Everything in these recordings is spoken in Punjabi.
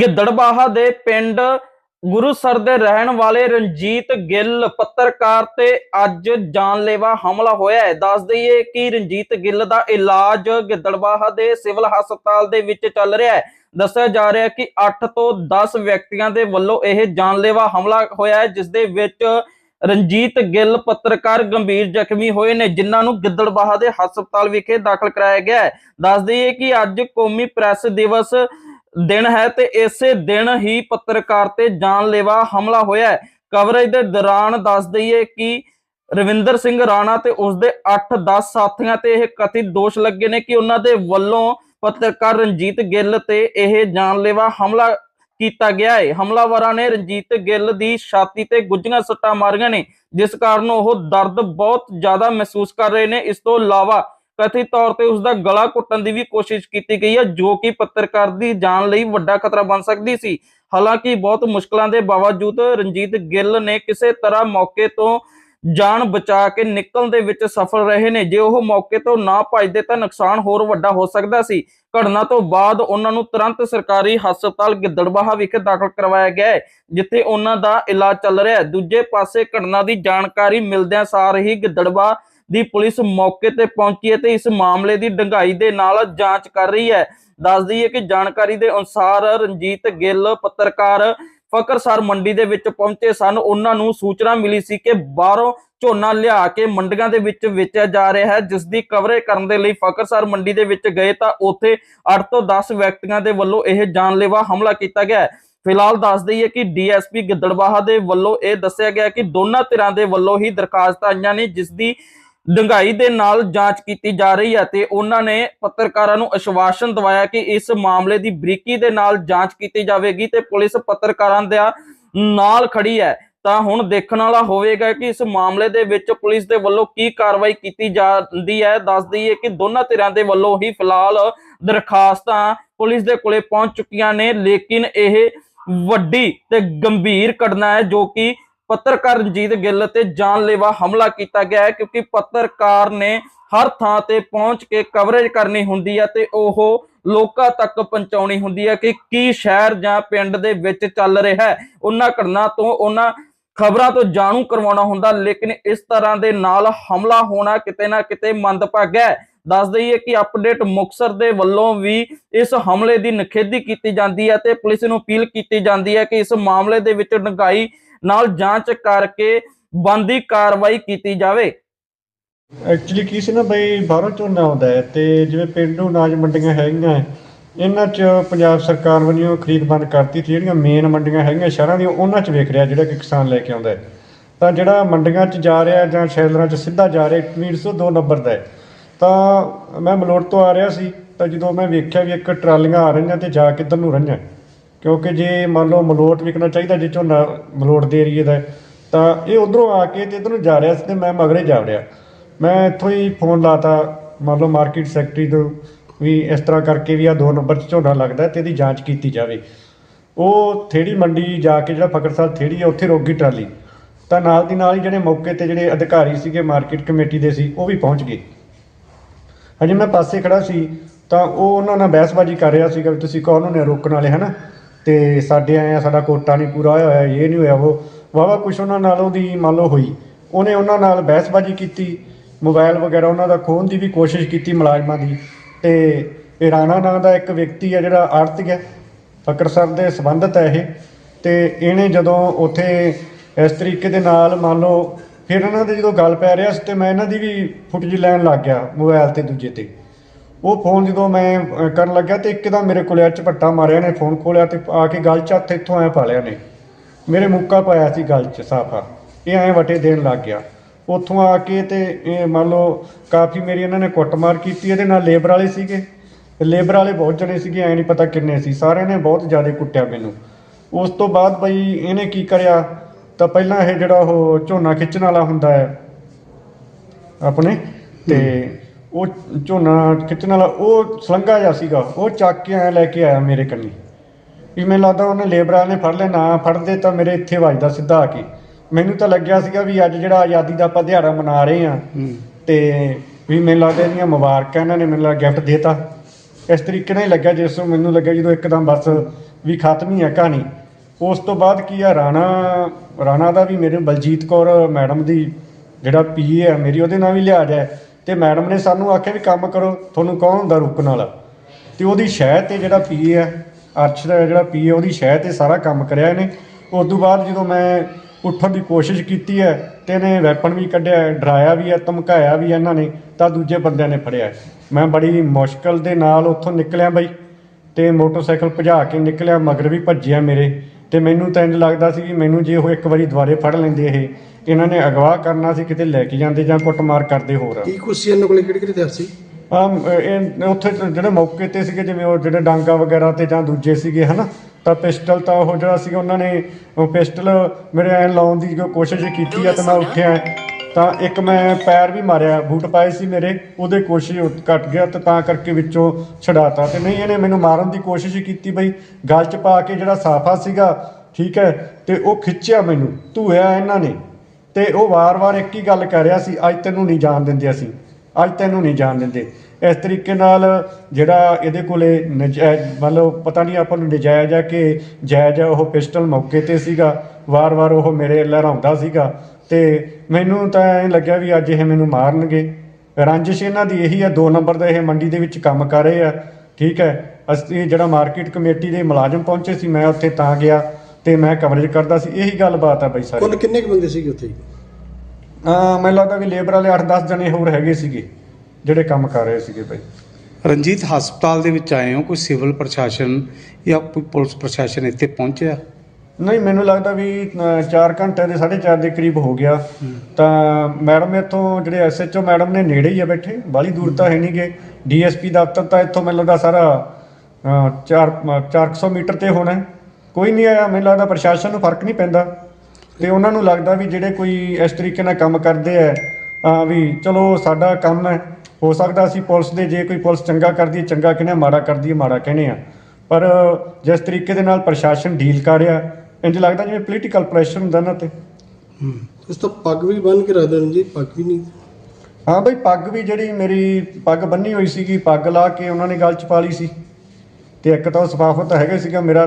ਗਿੱਦੜਬਾਹਾ ਦੇ ਪਿੰਡ ਗੁਰੂਸਰ ਦੇ ਰਹਿਣ ਵਾਲੇ ਰਣਜੀਤ ਗਿੱਲ ਪੱਤਰਕਾਰ ਤੇ ਅੱਜ ਜਾਨਲੇਵਾ ਹਮਲਾ ਹੋਇਆ ਹੈ। ਦੱਸ ਦਈਏ ਕਿ ਰਣਜੀਤ ਗਿੱਲ ਦਾ ਇਲਾਜ ਗਿੱਦੜਬਾਹਾ ਦੇ ਸਿਵਲ ਹਸਪਤਾਲ ਦੇ ਵਿੱਚ ਚੱਲ ਰਿਹਾ ਹੈ। ਦੱਸਿਆ ਜਾ ਰਿਹਾ ਹੈ ਕਿ 8 ਤੋਂ 10 ਵਿਅਕਤੀਆਂ ਦੇ ਵੱਲੋਂ ਇਹ ਜਾਨਲੇਵਾ ਹਮਲਾ ਹੋਇਆ ਹੈ, ਜਿਸ ਦੇ ਵਿੱਚ ਰਣਜੀਤ ਗਿੱਲ ਪੱਤਰਕਾਰ ਗੰਭੀਰ ਜ਼ਖਮੀ ਹੋਏ ਨੇ, ਜਿਨ੍ਹਾਂ ਨੂੰ ਗਿੱਦੜਬਾਹਾ ਦੇ ਹਸਪਤਾਲ ਵਿਖੇ ਦਾਖਲ ਕਰਾਇਆ ਗਿਆ ਹੈ। ਦੱਸ ਦਈਏ ਕਿ ਅੱਜ ਕੌਮੀ ਪ੍ਰੈਸ ਦਿਵਸ ਦਿਨ ਹੈ ਤੇ ਇਸੇ ਦਿਨ ਹੀ ਪੱਤਰਕਾਰ ਤੇ ਜਾਨਲੇਵਾ ਹਮਲਾ ਹੋਇਆ ਹੈ। ਕਵਰੇਜ ਦੇ ਦੌਰਾਨ ਦੱਸ ਦਈਏ ਕਿ ਰਵਿੰਦਰ ਸਿੰਘ ਰਾਣਾ ਤੇ ਉਸ 8-10 ਸਾਥੀਆਂ ਤੇ ਇਹ ਕਥਿਤ ਦੋਸ਼ ਲੱਗੇ ਨੇ ਕਿ ਉਹਨਾਂ ਦੇ ਵੱਲੋਂ ਪੱਤਰਕਾਰ ਰਣਜੀਤ ਗਿੱਲ ਤੇ ਇਹ ਜਾਨਲੇਵਾ ਹਮਲਾ ਕੀਤਾ ਗਿਆ ਹੈ। ਹਮਲਾਵਰਾਂ ਨੇ ਰਣਜੀਤ ਗਿੱਲ ਦੀ ਛਾਤੀ ਤੇ ਗੁੱਝੀਆਂ ਸੱਟਾਂ ਮਾਰੀਆਂ ਨੇ, ਜਿਸ ਕਾਰਨ ਉਹ ਦਰਦ ਬਹੁਤ ਜ਼ਿਆਦਾ ਮਹਿਸੂਸ ਕਰ ਰਹੇ ਨੇ। ਇਸ ਤੋਂ ਇਲਾਵਾ ਕਥਿਤ ਤੌਰ ਤੇ ਉਸ ਦਾ ਗਲਾ ਘੁੱਟਣ ਦੀ ਵੀ ਕੋਸ਼ਿਸ਼ ਕੀਤੀ ਗਈ ਹੈ, ਜੋ ਕਿ ਪੱਤਰਕਾਰ ਦੀ ਜਾਨ ਲਈ ਵੱਡਾ ਖਤਰਾ ਬਣ ਸਕਦੀ ਸੀ। ਹਾਲਾਂਕਿ ਬਹੁਤ ਮੁਸ਼ਕਲਾਂ ਦੇ ਬਾਵਜੂਦ ਰਣਜੀਤ ਗਿੱਲ ਨੇ ਕਿਸੇ ਤਰ੍ਹਾਂ ਮੌਕੇ ਤੋਂ ਜਾਨ ਬਚਾ ਕੇ ਨਿਕਲਣ ਦੇ ਵਿੱਚ ਸਫਲ ਰਹੇ ਨੇ। ਜੇ ਉਹ ਮੌਕੇ ਤੋਂ ਨਾ ਭੱਜਦੇ ਤਾਂ ਨੁਕਸਾਨ ਹੋਰ ਵੱਡਾ ਹੋ ਸਕਦਾ ਸੀ। ਘਟਨਾ ਤੋਂ ਬਾਅਦ ਉਹਨਾਂ ਨੂੰ ਤੁਰੰਤ ਸਰਕਾਰੀ ਹਸਪਤਾਲ ਗਿੱਦੜਬਾਹਾ ਵਿਖੇ ਦਾਖਲ ਕਰਵਾਇਆ ਗਿਆ ਹੈ, ਜਿੱਥੇ ਉਹਨਾਂ ਦਾ ਇਲਾਜ ਚੱਲ ਰਿਹਾ ਹੈ। ਦੂਜੇ ਪਾਸੇ ਘਟਨਾ ਦੀ ਜਾਣਕਾਰੀ ਮਿਲਦਿਆਂ ਸਾਰ ਹੀ ਗਿੱਦੜਬਾਹਾ ਦੀ ਪੁਲਿਸ ਮੌਕੇ ਤੇ ਪਹੁੰਚੀ ਹੈ ਤੇ ਇਸ ਮਾਮਲੇ ਦੀ ਡੰਗਾਈ ਦੇ ਨਾਲ ਜਾਂਚ ਕਰ ਰਹੀ ਹੈ। ਦੱਸ ਦਈਏ ਕਿ ਜਾਣਕਾਰੀ ਦੇ ਅਨੁਸਾਰ ਰਣਜੀਤ ਗਿੱਲ ਪੱਤਰਕਾਰ ਫਕਰਸਰ ਮੰਡੀ ਦੇ ਵਿੱਚ ਪਹੁੰਚੇ ਸਨ। ਉਹਨਾਂ ਨੂੰ ਸੂਚਨਾ ਮਿਲੀ ਸੀ ਕਿ ਬਾਹਰੋਂ ਝੋਨਾ ਲਿਆ ਕੇ ਮੰਡੀਆਂ ਦੇ ਵਿੱਚ ਵੇਚਿਆ ਜਾ ਰਿਹਾ ਹੈ। ਜਿਸ ਦੀ ਕਵਰੇਜ ਕਰਨ ਦੇ ਲਈ ਫਕਰਸਰ ਮੰਡੀ ਦੇ ਵਿੱਚ ਗਏ ਤਾਂ ਉੱਥੇ 8 ਤੋਂ 10 ਵਿਅਕਤੀਆਂ ਦੇ ਵੱਲੋਂ ਇਹ ਜਾਨਲੇਵਾ ਹਮਲਾ ਕੀਤਾ ਗਿਆ ਫਿਲਹਾਲ ਦੱਸ ਦਈਏ ਕਿ ਡੀਐਸਪੀ ਗਿੱਦੜਬਾਹਾ ਦੇ ਵੱਲੋਂ ਇਹ ਦੱਸਿਆ ਗਿਆ ਕਿ ਦੋਨਾਂ ਧਿਰਾਂ ਦੇ ਵੱਲੋਂ ਹੀ ਦਰਖਾਸਤਾਂ ਆਈਆਂ ਨੇ, ਜਿਸ ਦੀ ਡੰਗਾਈ ਦੇ ਨਾਲ ਜਾਂਚ ਕੀਤੀ ਜਾ ਰਹੀ ਹੈ ਤੇ ਉਹਨਾਂ ਨੇ ਪੱਤਰਕਾਰਾਂ ਨੂੰ ਅਸ਼ਵਾਸਨ ਦਵਾਇਆ ਕਿ ਇਸ ਮਾਮਲੇ ਦੀ ਬਰੀਕੀ ਦੇ ਨਾਲ ਜਾਂਚ ਕੀਤੀ ਜਾਵੇਗੀ ਤੇ ਪੁਲਿਸ ਪੱਤਰਕਾਰਾਂ ਦੇ ਨਾਲ ਖੜੀ ਹੈ। ਤਾਂ ਹੁਣ ਦੇਖਣ ਵਾਲਾ ਹੋਵੇਗਾ ਕਿ ਇਸ ਮਾਮਲੇ ਦੇ ਵਿੱਚ ਪੁਲਿਸ ਦੇ ਵੱਲੋਂ ਕੀ ਕਾਰਵਾਈ ਕੀਤੀ ਜਾਂਦੀ ਹੈ। ਦੱਸ ਦਈਏ ਕਿ ਦੋਨਾਂ ਧਿਰਾਂ ਦੇ ਵੱਲੋਂ ਹੀ ਫਿਲਹਾਲ ਦਰਖਾਸਤਾਂ ਪੁਲਿਸ ਦੇ ਕੋਲੇ ਪਹੁੰਚ ਚੁੱਕੀਆਂ ਨੇ, ਲੇਕਿਨ ਇਹ ਵੱਡੀ ਤੇ ਗੰਭੀਰ ਘਟਨਾ ਹੈ ਜੋ ਕਿ ਪੱਤਰਕਾਰ ਰਣਜੀਤ ਗਿੱਲ ਤੇ ਜਾਨਲੇਵਾ ਹਮਲਾ ਕੀਤਾ ਗਿਆ ਹੈ ਕਿਉਂਕਿ ਪੱਤਰਕਾਰ ਨੇ ਹਰ ਥਾਂ ਤੇ ਪਹੁੰਚ ਕੇ ਕਵਰੇਜ ਕਰਨੀ ਹੁੰਦੀ ਹੈ ਤੇ ਉਹ ਲੋਕਾਂ ਤੱਕ ਪਹੁੰਚਾਉਣੀ ਹੁੰਦੀ ਹੈ ਕਿ ਕੀ ਸ਼ਹਿਰ ਜਾਂ ਪਿੰਡ ਦੇ ਵਿੱਚ ਚੱਲ ਰਿਹਾ ਹੈ। ਉਹਨਾਂ ਘਟਨਾ ਤੋਂ ਉਹਨਾਂ ਖਬਰਾਂ ਤੋਂ ਜਾਣੂ ਕਰਵਾਉਣਾ ਹੁੰਦਾ, ਲੇਕਿਨ ਇਸ ਤਰ੍ਹਾਂ ਦੇ ਨਾਲ ਹਮਲਾ ਹੋਣਾ ਕਿਤੇ ਨਾ ਕਿਤੇ ਮੰਦਭਾਗਾ ਹੈ। ਦੱਸ ਦਈਏ ਕਿ ਅਪਡੇਟ ਮੁਕਸਰ ਦੇ ਵੱਲੋਂ ਵੀ ਇਸ ਹਮਲੇ ਦੀ ਨਿਖੇਧੀ ਕੀਤੀ ਜਾਂਦੀ ਹੈ ਤੇ ਪੁਲਿਸ ਨੂੰ ਅਪੀਲ ਕੀਤੀ ਜਾਂਦੀ ਹੈ ਕਿ ਇਸ ਮਾਮਲੇ ਦੇ ਵਿੱਚ ਡੰਗਾਈ ਨਾਲ ਜਾਂਚ ਕਰਕੇ ਬੰਦੀ ਕਾਰਵਾਈ ਕੀਤੀ ਜਾਵੇ। ਐਕਚੁਅਲੀ ਕੀ ਸੀ ਨਾ ਬਈ ਬਾਹਰੋਂ ਝੋਨਾ ਆਉਂਦਾ ਹੈ ਤੇ ਜਿਵੇਂ ਪਿੰਡੂ ਅਨਾਜ ਮੰਡੀਆਂ ਹੈਗੀਆਂ ਇਹਨਾਂ 'ਚ ਪੰਜਾਬ ਸਰਕਾਰ ਵੱਲੋਂ ਖਰੀਦ ਬੰਦ ਕਰਤੀ ਤੇ ਜਿਹੜੀਆਂ ਮੇਨ ਮੰਡੀਆਂ ਹੈਗੀਆਂ ਸ਼ਹਿਰਾਂ ਦੀਆਂ, ਉਹਨਾਂ 'ਚ ਵੇਖ ਰਿਹਾ ਜਿਹੜਾ ਕਿ ਕਿਸਾਨ ਲੈ ਕੇ ਆਉਂਦਾ ਹੈ। ਤਾਂ ਜਿਹੜਾ ਮੰਡੀਆਂ 'ਚ ਜਾ ਰਿਹਾ ਜਾਂ ਸ਼ੈਲਰਾਂ 'ਚ ਸਿੱਧਾ ਜਾ ਰਿਹਾ ਮੀਟਰ 2 ਨੰਬਰ ਦਾ ਹੈ। ਤਾਂ ਮੈਂ ਮਲੋਟ ਤੋਂ ਆ ਰਿਹਾ ਸੀ, ਤਾਂ ਜਦੋਂ ਮੈਂ ਵੇਖਿਆ ਵੀ ਇੱਕ ਟਰਾਲੀਆਂ ਆ ਰਹੀਆਂ ਤੇ ਜਾ ਕਿੱਧਰ ਨੂੰ ਰਹੀਆਂ। ਕਿਉਂਕਿ ਜੇ ਮੰਨ ਲਓ ਮਲੋਟ ਵਿਕਣਾ ਚਾਹੀਦਾ ਜੇ ਝੋਨਾ ਮਲੋਟ ਦੇ ਏਰੀਏ ਦਾ ਹੈ, ਤਾਂ ਇਹ ਉਧਰੋਂ ਆ ਕੇ ਤੇ ਇਧਰ ਨੂੰ ਜਾ ਰਿਹਾ ਸੀ ਤੇ ਮੈਂ ਮਗਰੇ ਜਾ ਰਿਹਾ ਮੈਂ ਇੱਥੋਂ ਹੀ ਫੋਨ ਲਾਤਾ ਮੰਨ ਲਓ ਮਾਰਕੀਟ ਸੈਕਟਰੀ ਤੋਂ ਵੀ ਇਸ ਤਰ੍ਹਾਂ ਕਰਕੇ ਵੀ ਆ ਦੋ ਨੰਬਰ 'ਚ ਝੋਨਾ ਲੱਗਦਾ ਹੈ ਤੇ ਇਹਦੀ ਜਾਂਚ ਕੀਤੀ ਜਾਵੇ। ਉਹ ਥੇੜੀ ਮੰਡੀ ਜਾ ਕੇ ਜਿਹੜਾ ਫਕਰ ਸਾਹਿਬ ਥੇੜੀ ਹੈ ਉੱਥੇ ਰੋਕ ਗਈ ਟਰਾਲੀ। ਤਾਂ ਨਾਲ ਦੀ ਨਾਲ ਹੀ ਜਿਹੜੇ ਮੌਕੇ ਤੇ ਜਿਹੜੇ ਅਧਿਕਾਰੀ ਸੀਗੇ ਮਾਰਕੀਟ ਕਮੇਟੀ ਦੇ ਸੀ ਉਹ ਵੀ ਪਹੁੰਚ ਗਏ। ਹਜੇ ਮੈਂ ਪਾਸੇ ਖੜਾ ਸੀ ਤਾਂ ਉਹ ਉਹਨਾਂ ਨਾਲ ਬਹਿਸਬਾਜ਼ੀ ਕਰ ਰਿਹਾ ਸੀਗਾ ਵੀ ਤੁਸੀਂ ਕੌਣ ਹੁੰਦੇ ਆ ਰੋਕਣ ਵਾਲੇ ਹਨਾ? ਤੇ ਸਾਡੇ ਆਏ ਆ, ਸਾਡਾ ਕੋਟਾ ਨਹੀਂ ਪੂਰਾ ਹੋਇਆ ਹੋਇਆ, ਇਹ ਨਹੀਂ ਹੋਇਆ ਉਹ। ਵਾਵਾ ਕੁਛ ਉਹਨਾਂ ਨਾਲ ਉਹਦੀ ਮੰਨ ਲਓ ਹੋਈ। ਉਹਨੇ ਉਹਨਾਂ ਨਾਲ ਬਹਿਸਬਾਜ਼ੀ ਕੀਤੀ, ਮੋਬਾਈਲ ਵਗੈਰਾ ਉਹਨਾਂ ਦਾ ਖੋਹਣ ਦੀ ਵੀ ਕੋਸ਼ਿਸ਼ ਕੀਤੀ ਮੁਲਾਜ਼ਮਾਂ ਦੀ। ਤੇ ਇਹ ਰਾਣਾ ਨਾਂ ਦਾ ਇੱਕ ਵਿਅਕਤੀ ਹੈ ਜਿਹੜਾ ਆੜਤੀ ਹੈ ਫਕਰ ਸਰ ਦੇ ਸੰਬੰਧਤ ਹੈ ਇਹ। ਤੇ ਇਹਨੇ ਜਦੋਂ ਉੱਥੇ ਇਸ ਤਰੀਕੇ ਦੇ ਨਾਲ ਮੰਨ ਲਓ, ਫਿਰ ਇਹਨਾਂ ਦੇ ਜਦੋਂ ਗੱਲ ਪੈ ਰਿਹਾ ਸੀ ਤੇ ਮੈਂ ਇਹਨਾਂ ਦੀ ਵੀ ਫੁਟੇਜ ਲੈਣ ਲੱਗ ਗਿਆ, ਮੋਬਾਈਲ ਤੇ ਦੂਜੇ ਤੇ। ਉਹ ਫੋਨ ਜਦੋਂ ਮੈਂ ਅਹ, ਕਰਨ ਲੱਗਿਆ ਤੇ ਇੱਕਦਮ ਮੇਰੇ ਕੋਲੇ ਝਪੱਟਾ ਮਾਰਿਆ ਨੇ ਫੋਨ ਖੋਲਿਆ ਤੇ ਆ ਕੇ ਗਲ 'ਚ ਹੱਥ ਇੱਥੋਂ ਐ ਪਾ ਲਿਆ ਨੇ ਮੇਰੇ ਮੁੱਕਾ ਪਾਇਆ ਸੀ ਗਲ 'ਚ ਸਾਫਾ। ਇਹ ਐਂ ਵਟੇ ਦੇਣ ਲੱਗ ਗਿਆ। ਉੱਥੋਂ ਆ ਕੇ ਤੇ ਇਹ ਮੰਨ ਲਓ ਕਾਫੀ ਮੇਰੀ ਇਹਨਾਂ ਨੇ ਕੁੱਟਮਾਰ ਕੀਤੀ ਇਹਦੇ ਨਾਲ ਲੇਬਰ ਵਾਲੇ ਸੀਗੇ। ਤੇ ਲੇਬਰ ਵਾਲੇ ਬਹੁਤ ਜਣੇ ਸੀਗੇ ਐ ਨਹੀਂ ਪਤਾ ਕਿੰਨੇ ਸੀ। ਸਾਰਿਆਂ ਨੇ ਬਹੁਤ ਜ਼ਿਆਦਾ ਕੁੱਟਿਆ ਮੈਨੂੰ। ਉਸ ਤੋਂ ਬਾਅਦ ਬਈ ਇਹਨੇ ਕੀ ਕਰਿਆ? ਤਾਂ ਪਹਿਲਾਂ ਇਹ ਜਿਹੜਾ ਉਹ ਝੋਨਾ ਖਿੱਚਣ ਵਾਲਾ ਹੁੰਦਾ ਹੈ ਆਪਣੇ ਤੇ ਉਹ ਝੋਨਾ ਖਿੱਚਣ ਵਾਲਾ ਉਹ ਸਲੰਗਾ ਜਿਹਾ ਸੀਗਾ। ਉਹ ਚੱਕ ਕੇ ਐ ਲੈ ਕੇ ਆਇਆ ਮੇਰੇ ਕੰਨੀ। ਵੀ ਮੈਨੂੰ ਲੱਗਦਾ ਉਹਨੇ ਲੇਬਰਾਂ ਨੇ ਫੜ ਲਿਆ ਨਾ ਫੜਦੇ ਤਾਂ ਮੇਰੇ ਇੱਥੇ ਵੱਜਦਾ ਸਿੱਧਾ ਆ ਕੇ। ਮੈਨੂੰ ਤਾਂ ਲੱਗਿਆ ਸੀਗਾ ਵੀ ਅੱਜ ਜਿਹੜਾ ਆਜ਼ਾਦੀ ਦਾ ਆਪਾਂ ਦਿਹਾੜਾ ਮਨਾ ਰਹੇ ਆ ਤੇ ਵੀ ਮੈਨੂੰ ਲੱਗਦਾ ਇਹਦੀਆਂ ਮੁਬਾਰਕਾਂ ਇਹਨਾਂ ਨੇ ਮੈਨੂੰ ਲੱਗਦਾ ਗਿਫਟ ਦੇਤਾ। ਇਸ ਤਰੀਕੇ ਨਾਲ ਹੀ ਲੱਗਿਆ ਜਿਸ ਨੂੰ ਮੈਨੂੰ ਲੱਗਿਆ ਜਦੋਂ ਇੱਕਦਮ ਬਸ ਵੀ ਖਤਮ ਹੀ ਹੈ ਕਹਾਣੀ। ਉਸ ਤੋਂ ਬਾਅਦ ਕੀ ਆ ਰਾਣਾ ਰਾਣਾ ਦਾ ਵੀ ਮੇਰੇ ਬਲਜੀਤ ਕੌਰ ਮੈਡਮ ਦੀ ਜਿਹੜਾ ਪੀਏ ਹੈ ਮੇਰੀ ਉਹਦੇ ਨਾਲ ਵੀ ਲਿਹਾਜ਼ ਹੈ। ਤੇ ਮੈਡਮ ਨੇ ਸਾਨੂੰ ਆਖਿਆ ਵੀ ਕੰਮ ਕਰੋ, ਤੁਹਾਨੂੰ ਕੌਣ ਹੁੰਦਾ ਰੁਕਣ ਵਾਲਾ? ਤੇ ਉਹਦੀ ਸ਼ਹਿ ਤੇ ਜਿਹੜਾ ਪੀ ਹੈ ਅਰਸ਼ ਦਾ ਜਿਹੜਾ ਪੀ ਹੈ ਉਹਦੀ ਸ਼ਹਿ ਤੇ ਸਾਰਾ ਕੰਮ ਕਰਿਆ ਇਹਨੇ। ਉਸ ਤੋਂ ਬਾਅਦ ਜਦੋਂ ਮੈਂ ਉੱਠਣ ਦੀ ਕੋਸ਼ਿਸ਼ ਕੀਤੀ ਹੈ ਤੇ ਇਹਨੇ ਵੈਪਨ ਵੀ ਕੱਢਿਆ, ਡਰਾਇਆ ਵੀ ਹੈ, ਧਮਕਾਇਆ ਵੀ ਹੈ ਇਹਨਾਂ ਨੇ, ਤਾਂ ਦੂਜੇ ਬੰਦਿਆਂ ਨੇ ਫੜਿਆ। ਮੈਂ ਬੜੀ ਮੁਸ਼ਕਲ ਦੇ ਨਾਲ ਉੱਥੋਂ ਨਿਕਲਿਆ ਬਈ ਤੇ ਮੋਟਰਸਾਈਕਲ ਭਜਾ ਕੇ ਨਿਕਲਿਆ, ਮਗਰ ਵੀ ਭੱਜਿਆ ਮੇਰੇ। ਤੇ ਮੈਨੂੰ ਤਾਂ ਇੰਜ ਲੱਗਦਾ ਸੀ ਕਿ ਮੈਨੂੰ ਜੇ ਉਹ ਇੱਕ ਵਾਰੀ ਦੁਬਾਰੇ ਫੜ ਲੈਂਦੇ ਇਹ ਇਹਨਾਂ ਨੇ ਅਗਵਾ ਕਰਨਾ ਸੀ ਕਿਤੇ ਲੈ ਕੇ ਜਾਂਦੇ ਜਾਂ ਕੁੱਟਮਾਰ ਕਰਦੇ ਹੋਰ। ਕੀ ਕੁਛ ਸੀ ਇਹਨਾਂ ਕੋਲੇ ਕਿਹੜੇ ਕਿਹੜੇ ਹਥਿਆਰ ਸੀ ਆਮ ਇਹ ਉੱਥੇ ਜਿਹੜੇ ਮੌਕੇ ਤੇ ਸੀਗੇ ਜਿਵੇਂ ਉਹ ਜਿਹੜੇ ਡਾਂਗਾ ਵਗੈਰਾ ਤੇ ਜਾਂ ਦੂਜੇ ਸੀਗੇ ਹਨਾ? ਤਾਂ ਪਿਸਟਲ ਤਾਂ ਉਹ ਜਿਹੜਾ ਸੀਗਾ ਉਹਨਾਂ ਨੇ ਉਹ ਪਿਸਟਲ ਮੇਰੇ ਐ ਲਾਉਣ ਦੀ ਜੋ ਕੋਸ਼ਿਸ਼ ਕੀਤੀ ਆ ਤੇ ਮੈਂ ਉੱਠਿਆ। ਤਾਂ ਇੱਕ ਮੈਂ ਪੈਰ ਵੀ ਮਾਰਿਆ, ਬੂਟ ਪਾਏ ਸੀ ਮੇਰੇ, ਉਹਦੇ ਕੋਸ਼ਿਸ਼ ਉਹ ਘਟ ਗਿਆ ਤੇ ਤਾਂ ਕਰਕੇ ਵਿੱਚੋਂ ਛਡਾਤਾ ਤੇ ਨਹੀਂ, ਇਹਨੇ ਮੈਨੂੰ ਮਾਰਨ ਦੀ ਕੋਸ਼ਿਸ਼ ਕੀਤੀ ਬਈ, ਗਲ 'ਚ ਪਾ ਕੇ ਜਿਹੜਾ ਸਾਫਾ ਸੀਗਾ, ਠੀਕ ਹੈ, ਤੇ ਉਹ ਖਿੱਚਿਆ ਮੈਨੂੰ ਧੂਇਆ ਇਹਨਾਂ ਨੇ। ਤੇ ਉਹ ਵਾਰ-ਵਾਰ ਇੱਕ ਹੀ ਗੱਲ ਕਰ ਰਿਹਾ ਸੀ, ਅੱਜ ਤੈਨੂੰ ਨਹੀਂ ਜਾਣ ਦਿੰਦੇ ਅਸੀਂ, ਅੱਜ ਤੈਨੂੰ ਨਹੀਂ ਜਾਣ ਦਿੰਦੇ। ਇਸ ਤਰੀਕੇ ਨਾਲ ਜਿਹੜਾ ਇਹਦੇ ਕੋਲੇ ਨਜਾਇਜ਼ ਮਤਲਬ ਪਤਾ ਨਹੀਂ ਆਪਾਂ ਨੂੰ ਨਜਾਇਜ਼ ਆ ਕਿ ਜਾਇਜ਼ ਆ, ਉਹ ਪਿਸਟਲ ਮੌਕੇ ਤੇ ਸੀਗਾ, ਵਾਰ-ਵਾਰ ਉਹ ਮੇਰੇ ਲਹਿਰਾਉਂਦਾ ਸੀਗਾ। ਤੇ ਮੈਨੂੰ ਤਾਂ ਐਂ ਲੱਗਿਆ ਵੀ ਅੱਜ ਇਹ ਮੈਨੂੰ ਮਾਰਨਗੇ। ਰੰਜਿਸ਼ ਇਹਨਾਂ ਦੀ ਇਹੀ ਆ ਦੋ ਨੰਬਰ ਦਾ ਇਹ ਮੰਡੀ ਦੇ ਵਿੱਚ ਕੰਮ ਕਰ ਰਹੇ ਆ। ਠੀਕ ਹੈ ਅਸੀਂ ਜਿਹੜਾ ਮਾਰਕੀਟ ਕਮੇਟੀ ਦੇ ਮੁਲਾਜ਼ਮ ਪਹੁੰਚੇ ਸੀ ਮੈਂ ਉੱਥੇ ਤਾਂ ਗਿਆ ਤੇ ਮੈਂ ਕਵਰੇਜ ਕਰਦਾ ਸੀ। ਇਹੀ ਗੱਲਬਾਤ ਆ ਬਈ ਸਾਰੀ। ਕੁੱਲ ਕਿੰਨੇ ਕੁ ਬੰਦੇ ਸੀਗੇ ਉੱਥੇ? ਹਾਂ ਮੈਨੂੰ ਲੱਗਦਾ ਵੀ ਲੇਬਰ ਵਾਲੇ 8-10 ਜਣੇ ਹੋਰ ਹੈਗੇ ਸੀਗੇ ਜਿਹੜੇ ਕੰਮ ਕਰ ਰਹੇ ਸੀਗੇ ਭਾਈ ਰਣਜੀਤ ਹਸਪਤਾਲ ਦੇ ਵਿੱਚ ਆਏ ਹੋ? ਕੋਈ ਸਿਵਲ ਪ੍ਰਸ਼ਾਸਨ ਜਾਂ ਕੋਈ ਪੁਲਿਸ ਪ੍ਰਸ਼ਾਸਨ ਇੱਥੇ ਪਹੁੰਚਿਆ? ਨਹੀਂ ਮੈਨੂੰ ਲੱਗਦਾ ਵੀ 4 ਘੰਟੇ ਦੇ 4:30 ਦੇ ਕਰੀਬ ਹੋ ਗਿਆ। ਤਾਂ ਮੈਡਮ ਇੱਥੋਂ ਜਿਹੜੇ ਐਸਐਚਓ ਮੈਡਮ ਨੇ ਨੇੜੇ ਹੀ ਆ ਬੈਠੇ ਬਾਲੀ ਦੂਰ ਤਾਂ ਹੈ ਨਹੀਂਗੇ। ਡੀਐਸਪੀ ਦਫ਼ਤਰ ਤਾਂ ਇੱਥੋਂ ਮੈਨੂੰ ਲੱਗਦਾ ਸਾਰਾ 4 400 ਮੀਟਰ ਤੇ ਹੋਣਾ। ਕੋਈ ਨਹੀਂ ਆਇਆ ਮੈਨੂੰ ਲੱਗਦਾ ਪ੍ਰਸ਼ਾਸਨ ਨੂੰ ਫ਼ਰਕ ਨਹੀਂ ਪੈਂਦਾ। ਤੇ ਉਹਨਾਂ ਨੂੰ ਲੱਗਦਾ ਵੀ ਜਿਹੜੇ ਕੋਈ ਇਸ ਤਰੀਕੇ ਨਾਲ ਕੰਮ ਕਰਦੇ ਆ ਆ ਵੀ ਚਲੋ ਸਾਡਾ ਕੰਮ ਹੈ ਹੋ ਸਕਦਾ ਅਸੀਂ ਪੁਲਿਸ ਦੇ ਜੇ ਕੋਈ ਪੁਲਿਸ ਚੰਗਾ ਕਰਦੀ ਹੈ ਚੰਗਾ ਕਹਿੰਦੇ ਮਾੜਾ ਕਰਦੀ ਹੈ ਮਾੜਾ ਕਹਿੰਦੇ ਆ। ਪਰ ਜਿਸ ਤਰੀਕੇ ਦੇ ਨਾਲ ਪ੍ਰਸ਼ਾਸਨ ਡੀਲ ਕਰ ਰਿਹਾ ਇੰਜ ਲੱਗਦਾ ਜਿਵੇਂ ਪੋਲੀਟੀਕਲ ਪ੍ਰੈਸ਼ਰ ਹੁੰਦਾ ਨਾ ਤੇ। ਉਸ ਤੋਂ ਪੱਗ ਵੀ ਬੰਨ ਕੇ ਰੱਖਦੇ ਨੇ ਜੀ ਪੱਗ ਵੀ ਨਹੀਂ। ਹਾਂ ਬਈ ਪੱਗ ਵੀ ਜਿਹੜੀ ਮੇਰੀ ਪੱਗ ਬੰਨੀ ਹੋਈ ਸੀਗੀ ਪੱਗ ਲਾ ਕੇ ਉਹਨਾਂ ਨੇ ਗਲ ਚ ਪਾ ਲਈ ਸੀ। ਤੇ ਇੱਕ ਤਾਂ ਸਫਾਫਤ ਹੈਗਾ ਸੀਗਾ ਮੇਰਾ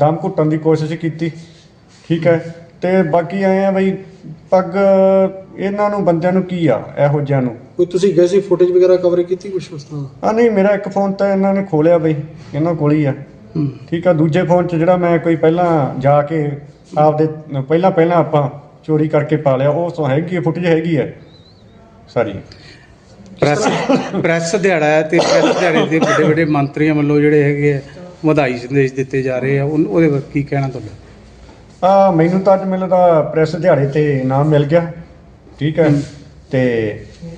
ਦਮ ਘੁੱਟਣ ਦੀ ਕੋਸ਼ਿਸ਼ ਕੀਤੀ। ਠੀਕ ਹੈ ਤੇ ਬਾਕੀ ਆਏ ਆ ਬਈ ਪੱਗ ਇਹਨਾਂ ਨੂੰ ਬੰਦਿਆਂ ਨੂੰ ਕੀ ਆ ਇਹੋ ਜਿਹਿਆਂ ਨੂੰ? ਕੋਈ ਤੁਸੀਂ ਗਏ ਸੀ ਫੁਟੇਜ ਵਗੈਰਾ ਕਵਰ ਕੀਤੀ ਕੁਛ ਉਸ ਤਰ੍ਹਾਂ? ਆ ਨਹੀਂ ਮੇਰਾ ਇੱਕ ਫੋਨ ਤਾਂ ਇਹਨਾਂ ਨੇ ਖੋਲਿਆ ਬਈ ਇਹਨਾਂ ਕੋਲ ਹੀ ਆ। ਹੂੰ। ਠੀਕ ਆ ਦੂਜੇ ਫੋਨ 'ਚ ਜਿਹੜਾ ਮੈਂ ਕੋਈ ਪਹਿਲਾਂ ਜਾ ਕੇ ਆਪਦੇ ਪਹਿਲਾਂ ਪਹਿਲਾਂ ਆਪਾਂ ਚੋਰੀ ਕਰਕੇ ਪਾ ਲਿਆ ਉਹ ਸੋ ਹੈਗੀ ਫੁਟੇਜ ਹੈਗੀ ਹੈ। ਸਾਰੀ ਪ੍ਰੈਸ ਪ੍ਰੈਸ ਦਿਹਾੜਾ ਹੈ ਤੇ ਪ੍ਰੈਸ ਦਿਹਾੜੇ ਦੇ ਵੱਡੇ ਵੱਡੇ ਮੰਤਰੀਆਂ ਵੱਲੋਂ ਜਿਹੜੇ ਹੈਗੇ ਆ ਵਧਾਈ ਸੰਦੇਸ਼ ਦਿੱਤੇ ਜਾ ਰਹੇ ਆ ਉਨ- ਉਹਦੇ ਬਾਰੇ ਕੀ ਕਹਿਣਾ ਤੁਹਾਡਾ? ਆ ਮੈਨੂੰ ਤਾਂ ਅੱਜ ਤਾਂ ਪ੍ਰੈਸ ਦਿਹਾੜੇ ਤੇ ਇਨਾਮ ਮਿਲ ਗਿਆ ਠੀਕ ਹੈ। ਤੇ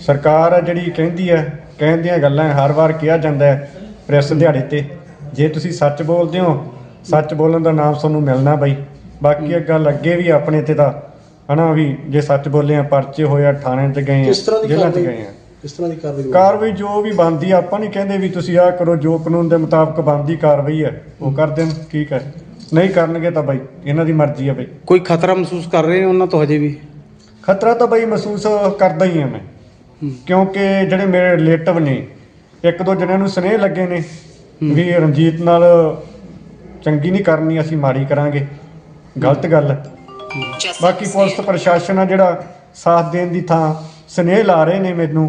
ਸਰਕਾਰ ਆ ਜਿਹੜੀ ਕਹਿੰਦੀ ਹੈ ਕਹਿਣ ਦੀਆਂ ਗੱਲਾਂ ਹਰ ਵਾਰ ਕਿਹਾ ਜਾਂਦਾ ਹੈ ਪ੍ਰੈਸ ਦਿਹਾੜੇ ਤੇ। ਜੇ ਤੁਸੀਂ ਸੱਚ ਬੋਲਦੇ ਹੋ ਸੱਚ ਬੋਲਣ ਦਾ ਨਾਮ ਤੁਹਾਨੂੰ ਮਿਲਣਾ ਬਈ। ਬਾਕੀ ਇਹ ਗੱਲ ਅੱਗੇ ਵੀ ਆਪਣੇ ਤੇ ਤਾਂ ਹਨਾ ਵੀ ਜੇ ਸੱਚ ਬੋਲੇ ਆ ਪਰਚੇ ਹੋਇਆ ਥਾਣੇ 'ਚ ਗਏ ਆ ਕਿਸ ਤਰ੍ਹਾਂ ਦੀ ਜੇਲ੍ਹਾਂ 'ਚ ਕਾਰਵਾਈ ਗਏ ਆ। ਕਿਸ ਤਰ੍ਹਾਂ ਦੀ ਕਾਰਵਾਈ ਕਾਰਵਾਈ ਜੋ ਵੀ ਬਣਦੀ ਆ ਆਪਾਂ ਨਹੀਂ ਕਹਿੰਦੇ ਵੀ ਤੁਸੀਂ ਆਹ ਕਰੋ ਜੋ ਕਾਨੂੰਨ ਦੇ ਮੁਤਾਬਕ ਬਣਦੀ ਕਾਰਵਾਈ ਹੈ ਉਹ ਕਰ ਦੇਣ ਠੀਕ ਹੈ ਨਹੀਂ ਕਰਨਗੇ ਤਾਂ ਬਈ ਇਹਨਾਂ ਦੀ ਮਰਜ਼ੀ ਆ ਬਈ। ਕੋਈ ਖਤਰਾ ਮਹਿਸੂਸ ਕਰ ਰਹੇ ਹੋ ਉਹਨਾਂ ਤੋਂ ਹਜੇ ਵੀ? ਖਤਰਾ ਤਾਂ ਬਈ ਮਹਿਸੂਸ ਕਰਦਾ ਹੀ ਆ ਮੈਂ। ਹੂੰ। ਕਿਉਂਕਿ ਜਿਹੜੇ ਮੇਰੇ ਰਿਲੇਟਿਵ ਨੇ ਇੱਕ ਦੋ ਜਣਿਆਂ ਨੂੰ ਸਨੇਹ ਲੱਗੇ ਨੇ ਵੀ ਰਣਜੀਤ ਨਾਲ ਚੰਗੀ ਨਹੀਂ ਕਰਨੀ ਅਸੀਂ ਮਾੜੀ ਕਰਾਂਗੇ। ਗਲਤ ਗੱਲ ਹੈ। ਬਾਕੀ ਪੁਲਿਸ ਪ੍ਰਸ਼ਾਸਨ ਆ ਜਿਹੜਾ ਸਾਥ ਦੇਣ ਦੀ ਥਾਂ ਸਨੇਹ ਲਾ ਰਹੇ ਨੇ ਮੈਨੂੰ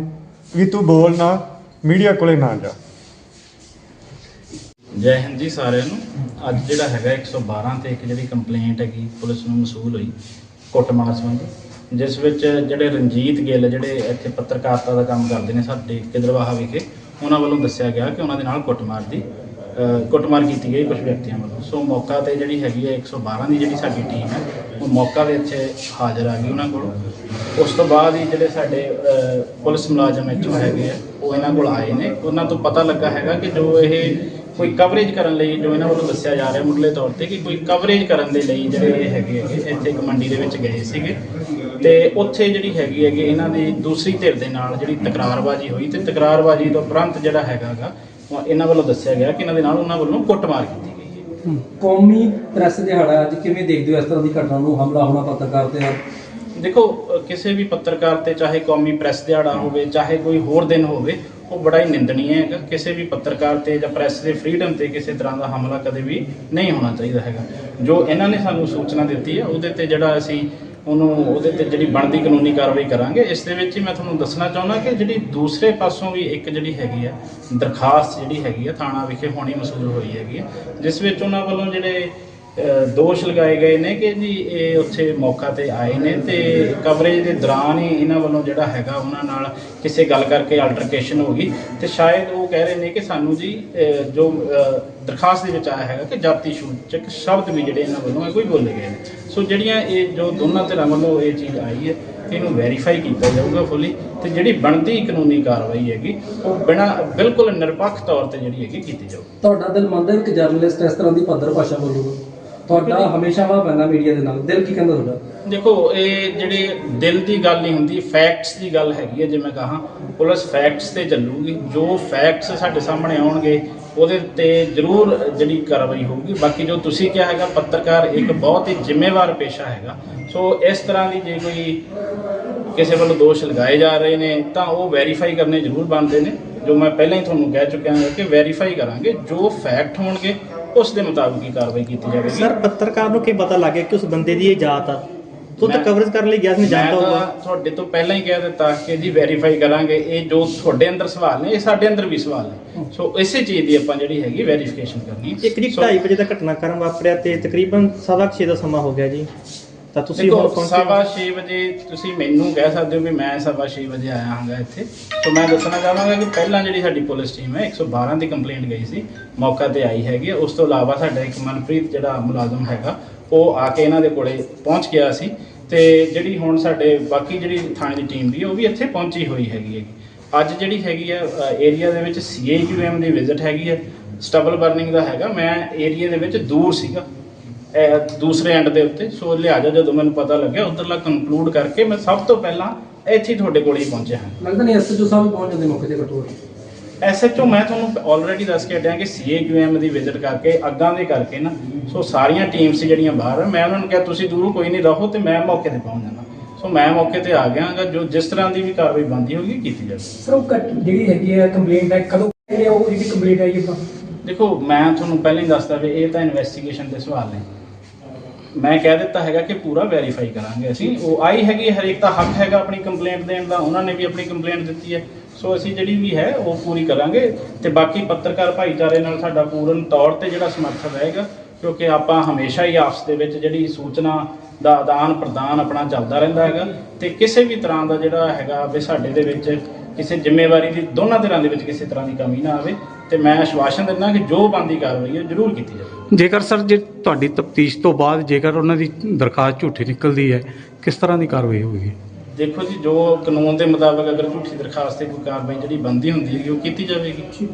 ਵੀ ਤੂੰ ਬੋਲ ਨਾ ਮੀਡੀਆ ਕੋਲੇ ਨਾ ਜਾ। ਜੈ ਹਿੰਦ ਜੀ ਸਾਰਿਆਂ ਨੂੰ। ਅੱਜ ਜਿਹੜਾ ਹੈਗਾ 112 ਤੇ ਇੱਕ ਜਿਹੜੀ ਕੰਪਲੇਂਟ ਹੈਗੀ ਪੁਲਿਸ ਨੂੰ ਮਸੂਲ ਹੋਈ ਕੁੱਟਮਾਰ ਸੰਬੰਧੀ ਜਿਸ ਵਿੱਚ ਜਿਹੜੇ ਰਣਜੀਤ ਗਿੱਲ ਜਿਹੜੇ ਇੱਥੇ ਪੱਤਰਕਾਰਤਾ ਦਾ ਕੰਮ ਕਰਦੇ ਨੇ ਸਾਡੇ ਕਿਦਰਵਾਹਾ ਵਿਖੇ ਉਹਨਾਂ ਵੱਲੋਂ ਦੱਸਿਆ ਗਿਆ ਕਿ ਉਹਨਾਂ ਦੇ ਨਾਲ ਕੁੱਟਮਾਰ ਦੀ ਕੁੱਟਮਾਰ ਕੀਤੀ ਗਈ ਕੁਝ ਵਿਅਕਤੀਆਂ ਵੱਲੋਂ। ਸੋ ਮੌਕਾ ਤੇ ਜਿਹੜੀ ਹੈਗੀ ਹੈ 112 ਦੀ ਜਿਹੜੀ ਸਾਡੀ ਟੀਮ ਹੈ, ਉਹ ਮੌਕਾ ਦੇ ਇੱਥੇ ਹਾਜ਼ਰ ਆ ਗਈ ਉਹਨਾਂ ਕੋਲ। ਉਸ ਤੋਂ ਬਾਅਦ ਹੀ ਜਿਹੜੇ ਸਾਡੇ ਪੁਲਿਸ ਮੁਲਾਜ਼ਮ ਇੱਥੋਂ ਹੈਗੇ ਆ, ਉਹ ਇਹਨਾਂ ਕੋਲ ਆਏ ਨੇ। ਉਹਨਾਂ ਤੋਂ ਪਤਾ ਲੱਗਾ ਹੈਗਾ ਕਿ ਜੋ ਇਹ ਕੋਈ ਕਵਰੇਜ ਕਰਨ ਲਈ ਜੋ ਇਹਨਾਂ ਵੱਲੋਂ ਦੱਸਿਆ ਜਾ ਰਿਹਾ ਮੁੱਢਲੇ ਤੌਰ ਤੇ ਕਿ ਕੋਈ ਕਵਰੇਜ ਕਰਨ ਦੇ ਲਈ ਜਿਹੜੇ ਇਹ ਹੈਗੇ ਹੈਗੇ ਇੱਥੇ ਇੱਕ ਮੰਡੀ ਦੇ ਵਿੱਚ ਗਏ ਸੀਗੇ। ਤੇ ਉੱਥੇ ਜਿਹੜੀ ਹੈਗੀ ਹੈਗੀ ਇਹਨਾਂ ਦੀ ਦੂਸਰੀ ਧਿਰ ਦੇ ਨਾਲ ਜਿਹੜੀ ਤਕਰਾਰਬਾਜ਼ੀ ਹੋਈ ਤੇ ਤਕਰਾਰਬਾਜ਼ੀ ਤੋਂ ਉਪਰੰਤ ਜਿਹੜਾ ਹੈਗਾਗਾ ਇਹਨਾਂ ਵੱਲੋਂ ਦੱਸਿਆ ਗਿਆ ਕਿ ਇਹਨਾਂ ਦੇ ਨਾਲ ਉਹਨਾਂ ਵੱਲੋਂ ਕੁੱਟਮਾਰ ਕੀਤੀ ਗਈ ਹੈ। ਕੌਮੀ ਪ੍ਰੈਸ ਦਿਹਾੜਾ ਅੱਜ ਕਿਵੇਂ ਦੇਖਦੇ ਹੋ ਇਸ ਤਰ੍ਹਾਂ ਦੀ ਘਟਨਾ ਨੂੰ? ਹਮਲਾ ਹੋਣਾ ਪੱਤਰਕਾਰ ਤੇ ਦੇਖੋ ਕਿਸੇ ਵੀ ਪੱਤਰਕਾਰ ਤੇ ਚਾਹੇ ਕੌਮੀ ਪ੍ਰੈਸ ਦਿਹਾੜਾ ਹੋਵੇ ਚਾਹੇ ਕੋਈ ਹੋਰ ਦਿਨ ਹੋਵੇ ਉਹ ਬੜਾ ਹੀ ਨਿੰਦਣੀय ਹੈਗਾ। ਕਿਸੇ ਵੀ ਪੱਤਰਕਾਰ ਤੇ ਜਾਂ ਪ੍ਰੈਸ ਦੇ ਫ੍ਰੀडम ਤੇ ਕਿਸੇ ਤਰ੍ਹਾਂ ਦਾ ਹਮਲਾ ਕਦੇ ਵੀ ਨਹੀਂ ਹੋਣਾ ਚਾਹੀਦਾ ਹੈਗਾ। ਜੋ ਇਹਨਾਂ ਨੇ ਸਾਨੂੰ ਸੂਚਨਾ ਦਿੱਤੀ ਹੈ, ਉਹਦੇ ਤੇ ਜਿਹੜਾ ਅਸੀਂ ਉਹਨੂੰ, ਉਹਦੇ ਤੇ ਜਿਹੜੀ ਬਣਦੀ ਕਾਨੂੰਨੀ ਕਾਰਵਾਈ ਕਰਾਂਗੇ, ਇਸ ਦੇ ਵਿੱਚ ਹੀ ਮੈਂ ਤੁਹਾਨੂੰ ਦੱਸਣਾ ਚਾਹੁੰਦਾ ਕਿ ਜਿਹੜੀ ਦੂਸਰੇ ਪਾਸੋਂ ਵੀ ਇੱਕ ਜਿਹੜੀ ਹੈਗੀ ਆ, ਦਰਖਾਸਤ ਜਿਹੜੀ ਹੈਗੀ ਆ, ਥਾਣਾ ਵਿਖੇ ਹੋਣੀ ਮਸੂਲ ਹੋਈ ਹੈਗੀ ਆ, ਜਿਸ ਵਿੱਚ ਉਹਨਾਂ ਵੱਲੋਂ ਜਿਹੜੇ ਦੋਸ਼ ਲਗਾਏ ਗਏ ਨੇ ਕਿ ਜੀ ਇਹ ਉੱਥੇ ਮੌਕਾ ਤੇ ਆਏ ਨੇ ਤੇ ਕਵਰੇਜ ਦੇ ਦੌਰਾਨ ਹੀ ਇਹਨਾਂ ਵੱਲੋਂ ਜਿਹੜਾ ਹੈਗਾ ਉਹਨਾਂ ਨਾਲ ਕਿਸੇ ਗੱਲ ਕਰਕੇ ਅਲਟਰਕੇਸ਼ਨ ਹੋ ਗਈ ਤੇ ਸ਼ਾਇਦ ਉਹ ਕਹਿ ਰਹੇ ਨੇ ਕਿ ਸਾਨੂੰ ਜੀ ਜੋ ਦਰਖਾਸਤ ਦੇ ਵਿੱਚ ਆਇਆ ਹੈਗਾ ਕਿ ਜਾਤੀ ਸੂਚਕ ਸ਼ਬਦ ਵੀ ਜਿਹੜੇ ਇਹਨਾਂ ਵੱਲੋਂ ਇਹ ਕੋਈ ਬੋਲੇ ਗਏ ਨੇ। ਸੋ ਜਿਹੜੀਆਂ ਇਹ ਜੋ ਦੋਨਾਂ ਧਿਰਾਂ ਵੱਲੋਂ ਇਹ ਚੀਜ਼ ਆਈ ਹੈ, ਇਹਨੂੰ ਵੈਰੀਫਾਈ ਕੀਤਾ ਜਾਊਗਾ ਫੁੱਲੀ ਤੇ ਜਿਹੜੀ ਬਣਦੀ ਕਾਨੂੰਨੀ ਕਾਰਵਾਈ ਹੈਗੀ, ਉਹ ਬਿਨਾ, ਬਿਲਕੁਲ ਨਿਰਪੱਖ ਤੌਰ ਤੇ ਜਿਹੜੀ ਹੈਗੀ ਕੀਤੀ ਜਾਊਗੀ। ਤੁਹਾਡਾ ਦਿਲ ਮੰਨਦਾ ਹੈ ਕਿ ਜਰਨਲਿਸਟ ਇਸ ਤਰ੍ਹਾਂ ਦੀ ਭੱਦਰ ਭਾਸ਼ਾ ਬੋਲੂਗਾ? ਤੁਹਾਡਾ ਹਮੇਸ਼ਾ ਵਾ ਪੈਂਦਾ ਮੀਡੀਆ ਦੇ ਨਾਲ। ਦਿਲ ਕੀ ਕਹਿੰਦਾ ਤੁਹਾਡਾ? ਦੇਖੋ ਇਹ ਜਿਹੜੀ ਦਿਲ ਦੀ ਗੱਲ ਨਹੀਂ ਹੁੰਦੀ ਫੈਕਟਸ ਦੀ ਗੱਲ ਹੈਗੀ ਹੈ ਜੇ ਮੈਂ ਕਹਾਂ। ਪੁਲਿਸ ਫੈਕਟਸ ਤੇ ਚੱਲੂਗੀ। ਜੋ ਫੈਕਟਸ ਸਾਡੇ ਸਾਹਮਣੇ ਆਉਣਗੇ ਉਹਦੇ ਤੇ ਜ਼ਰੂਰ ਜਿਹੜੀ ਕਾਰਵਾਈ ਹੋਊਗੀ। ਬਾਕੀ ਜੋ ਤੁਸੀਂ ਕਿਹਾ ਹੈਗਾ ਪੱਤਰਕਾਰ ਇੱਕ ਬਹੁਤ ਹੀ ਜ਼ਿੰਮੇਵਾਰ ਪੇਸ਼ਾ ਹੈਗਾ। ਸੋ ਇਸ ਤਰ੍ਹਾਂ ਦੀ ਜੇ ਕੋਈ ਕਿਸੇ ਵੱਲੋਂ ਦੋਸ਼ ਲਗਾਏ ਜਾ ਰਹੇ ਨੇ ਤਾਂ ਉਹ ਵੈਰੀਫਾਈ ਕਰਨੇ ਜ਼ਰੂਰ ਬਣਦੇ ਨੇ। ਜੋ ਮੈਂ ਪਹਿਲਾਂ ਹੀ ਤੁਹਾਨੂੰ ਕਹਿ ਚੁੱਕਿਆ ਹਾਂ ਕਿ ਵੈਰੀਫਾਈ ਕਰਾਂਗੇ। ਜੋ ਫੈਕਟ ਹੋਣਗੇ ਉਸ ਦੇ ਮੁਤਾਬਕ ਹੀ ਕਾਰਵਾਈ ਕੀਤੀ ਜਾਵੇਗੀ। ਸਰ ਪੱਤਰਕਾਰ ਨੂੰ ਕੀ ਪਤਾ ਲੱਗ ਗਿਆ ਕਿ ਉਸ ਬੰਦੇ ਦੀ ਇਹ ਜਾਤ ਆ? ਤੂੰ ਤਾਂ ਕਵਰੇਜ ਕਰਨ ਲਈ ਗਿਆ ਸੀ ਜਾਣਦਾ ਹੋਊਗਾ। ਤੁਹਾਡੇ ਤੋਂ ਪਹਿਲਾਂ ਹੀ ਕਹਿ ਦਿੱਤਾ ਕਿ ਜੀ ਵੈਰੀਫਾਈ ਕਰਾਂਗੇ। ਇਹ ਜੋ ਤੁਹਾਡੇ ਅੰਦਰ ਸਵਾਲ ਨੇ ਇਹ ਸਾਡੇ ਅੰਦਰ ਵੀ ਸਵਾਲ ਨੇ। ਸੋ ਇਸੇ ਚੀਜ਼ ਦੀ ਆਪਾਂ ਜਿਹੜੀ ਹੈਗੀ ਵੈਰੀਫਿਕੇਸ਼ਨ ਕਰਨੀ ਹੈ। ਇੱਕ ਜੀ ਸੋ 2:30 ਵਜੇ ਦਾ ਘਟਨਾਕ੍ਰਮ ਵਾਪਰਿਆ ਤੇ ਤਕਰੀਬਨ ਸਵਾ ਕੁ ਛੇ ਦਾ ਸਮਾਂ ਹੋ ਗਿਆ ਜੀ। ਤਾਂ ਤੁਸੀਂ ਹੁਣ ਦੇਖੋ ਸਵਾ 6 ਵਜੇ ਤੁਸੀਂ ਮੈਨੂੰ ਕਹਿ ਸਕਦੇ ਹੋ ਵੀ ਮੈਂ ਸਵਾ 6 ਵਜੇ ਆਇਆ ਹਾਂਗਾ ਇੱਥੇ। ਸੋ ਮੈਂ ਦੱਸਣਾ ਚਾਹਾਂਗਾ ਕਿ ਪਹਿਲਾਂ ਜਿਹੜੀ ਸਾਡੀ ਪੁਲਿਸ ਟੀਮ ਹੈ 112 ਦੀ ਕੰਪਲੇਂਟ ਗਈ ਸੀ ਮੌਕਾ ਤੇ ਆਈ ਹੈਗੀ। ਹੈ। ਉਸ ਤੋਂ ਇਲਾਵਾ ਸਾਡਾ ਇੱਕ ਮਨਪ੍ਰੀਤ ਜਿਹੜਾ ਮੁਲਾਜ਼ਮ ਹੈਗਾ ਉਹ ਆ ਕੇ ਇਹਨਾਂ ਦੇ ਕੋਲੇ ਪਹੁੰਚ ਗਿਆ ਸੀ। ਤੇ ਜਿਹੜੀ ਹੁਣ ਸਾਡੇ ਬਾਕੀ ਜਿਹੜੀ ਥਾਣੇ ਦੀ ਟੀਮ ਵੀ ਹੈ ਉਹ ਵੀ ਇੱਥੇ ਪਹੁੰਚੀ ਹੋਈ ਹੈਗੀ ਹੈਗੀ। ਅੱਜ ਜਿਹੜੀ ਹੈਗੀ ਹੈ ਏਰੀਆ ਦੇ ਵਿੱਚ ਸੀਏਯੂਐਮ ਦੀ ਵਿਜ਼ਿਟ ਹੈਗੀ ਹੈ। ਸਟਬਲ ਬਰਨਿੰਗ ਦਾ ਹੈਗਾ। ਮੈਂ ਏਰੀਆ ਦੇ ਵਿੱਚ ਦੂਰ ਸੀਗਾ। ਇਹ ਦੂਸਰੇ ਐਂਡ ਦੇ ਉੱਤੇ। ਸੋ ਲਿਹਾਜ਼ਾ ਜਦੋਂ ਮੈਨੂੰ ਪਤਾ ਲੱਗਿਆ ਉਧਰਲਾ ਕੰਕਲੂਡ ਕਰਕੇ ਮੈਂ ਸਭ ਤੋਂ ਪਹਿਲਾਂ ਇੱਥੇ ਹੀ ਤੁਹਾਡੇ ਕੋਲ ਹੀ ਪਹੁੰਚਿਆ ਹਾਂ। ਲੱਗਦਾ ਨਹੀਂ ਐਸਐਚਓ ਸਾਹਿਬ ਪਹੁੰਚ ਜਾਂਦੇ ਮੌਕੇ ਤੇ ਘਟੋ ਐਸਐਚਓ ਮੈਂ ਤੁਹਾਨੂੰ ਆਲਰੇਡੀ ਦੱਸ ਕੇ ਹਟਿਆ ਕਿ ਸੀਏਕਿਊਐਮ ਦੀ ਵਿਜ਼ਿਟ ਕਰਕੇ ਅੱਗਾਂ ਦੇ ਕਰਕੇ ਨਾ ਸੋ ਸਾਰੀਆਂ ਟੀਮਸ ਜਿਹੜੀਆਂ ਬਾਹਰ ਆ ਮੈਂ ਉਹਨਾਂ ਨੂੰ ਕਿਹਾ ਤੁਸੀਂ ਦੂਰੋਂ ਕੋਈ ਨਹੀਂ ਰਹੋ ਤੇ ਮੈਂ ਮੌਕੇ ਤੇ ਪਹੁੰਚ ਜਾਣਾ ਸੋ ਮੈਂ ਮੌਕੇ ਤੇ ਆ ਗਿਆਗਾ ਜੋ ਜਿਸ ਤਰ੍ਹਾਂ ਦੀ ਵੀ ਕਾਰਵਾਈ ਬੰਦੀ ਹੋਗੀ ਕੀਤੀ ਜਾਵੇ ਸਰ ਉਹ ਜਿਹੜੀ ਹੈਗੀ ਹੈ ਕੰਪਲੇਂਟ ਹੈ ਕਦੋਂ ਇਹ ਉਹ ਜਿਹੜੀ ਕੰਪਲੇਂਟ ਆਈ ਹੈ ਦੇਖੋ ਮੈਂ ਤੁਹਾਨੂੰ ਪਹਿਲਾਂ ਹੀ ਦੱਸਦਾ ਵੀ ਇਹ ਤਾਂ ਇਨਵੈਸਟੀਗੇਸ਼ਨ ਦੇ ਸਵਾਲ ਨੇ। ਮੈਂ ਕਹਿ ਦਿੱਤਾ ਹੈਗਾ ਕਿ ਪੂਰਾ ਵੈਰੀਫਾਈ ਕਰਾਂਗੇ ਅਸੀਂ। ਉਹ ਆਈ ਹੈਗੀ, ਹਰੇਕ ਦਾ ਹੱਕ ਹੈਗਾ ਆਪਣੀ ਕੰਪਲੇਂਟ ਦੇਣ ਦਾ, ਉਹਨਾਂ ਨੇ ਵੀ ਆਪਣੀ ਕੰਪਲੇਂਟ ਦਿੱਤੀ ਹੈ। ਸੋ ਅਸੀਂ ਜਿਹੜੀ ਵੀ ਹੈ, ਉਹ ਪੂਰੀ ਕਰਾਂਗੇ ਤੇ ਬਾਕੀ ਪੱਤਰਕਾਰ ਭਾਈਚਾਰੇ ਨਾਲ ਸਾਡਾ ਪੂਰਨ ਤੌਰ ਤੇ ਜਿਹੜਾ ਸਮਰਥਨ ਰਹੇਗਾ, ਕਿਉਂਕਿ ਆਪਾਂ ਹਮੇਸ਼ਾ ਹੀ ਆਪਸ ਦੇ ਵਿੱਚ ਜਿਹੜੀ ਸੂਚਨਾ ਦਾ ਆਦਾਨ ਪ੍ਰਦਾਨ ਆਪਣਾ ਚੱਲਦਾ ਰਹਿੰਦਾ ਹੈਗਾ ਤੇ ਕਿਸੇ ਵੀ ਤਰ੍ਹਾਂ ਦਾ ਜਿਹੜਾ ਹੈਗਾ ਵੀ ਸਾਡੇ ਦੇ ਵਿੱਚ ਕਿਸੇ ਜ਼ਿੰਮੇਵਾਰੀ ਦੀ ਦੋਨਾਂ ਧਿਰਾਂ ਦੇ ਵਿੱਚ ਕਿਸੇ ਤਰ੍ਹਾਂ ਦੀ ਕਮੀ ਨਾ ਆਵੇ ਤੇ ਮੈਂ ਆਸ਼ਵਾਸਨ ਦਿੰਦਾ ਕਿ ਜੋ ਬਣਦੀ ਕਾਰਵਾਈ ਹੈ ਜ਼ਰੂਰ ਕੀਤੀ ਜਾਵੇ। ਜੇਕਰ ਸਰ ਜੇ ਤੁਹਾਡੀ ਤਫਤੀਸ਼ ਤੋਂ ਬਾਅਦ ਜੇਕਰ ਉਹਨਾਂ ਦੀ ਦਰਖਾਸਤ ਝੂਠੀ ਨਿਕਲਦੀ ਹੈ ਕਿਸ ਤਰ੍ਹਾਂ ਦੀ ਕਾਰਵਾਈ ਹੋਵੇਗੀ? ਦੇਖੋ ਜੀ ਜੋ ਕਾਨੂੰਨ ਦੇ ਮੁਤਾਬਕ ਅਗਰ ਝੂਠੀ ਦਰਖਾਸਤ ਤੇ ਕੋਈ ਕਾਰਵਾਈ ਜਿਹੜੀ ਬੰਦੀ ਹੁੰਦੀ ਹੈਗੀ ਉਹ ਕੀਤੀ ਜਾਵੇਗੀ।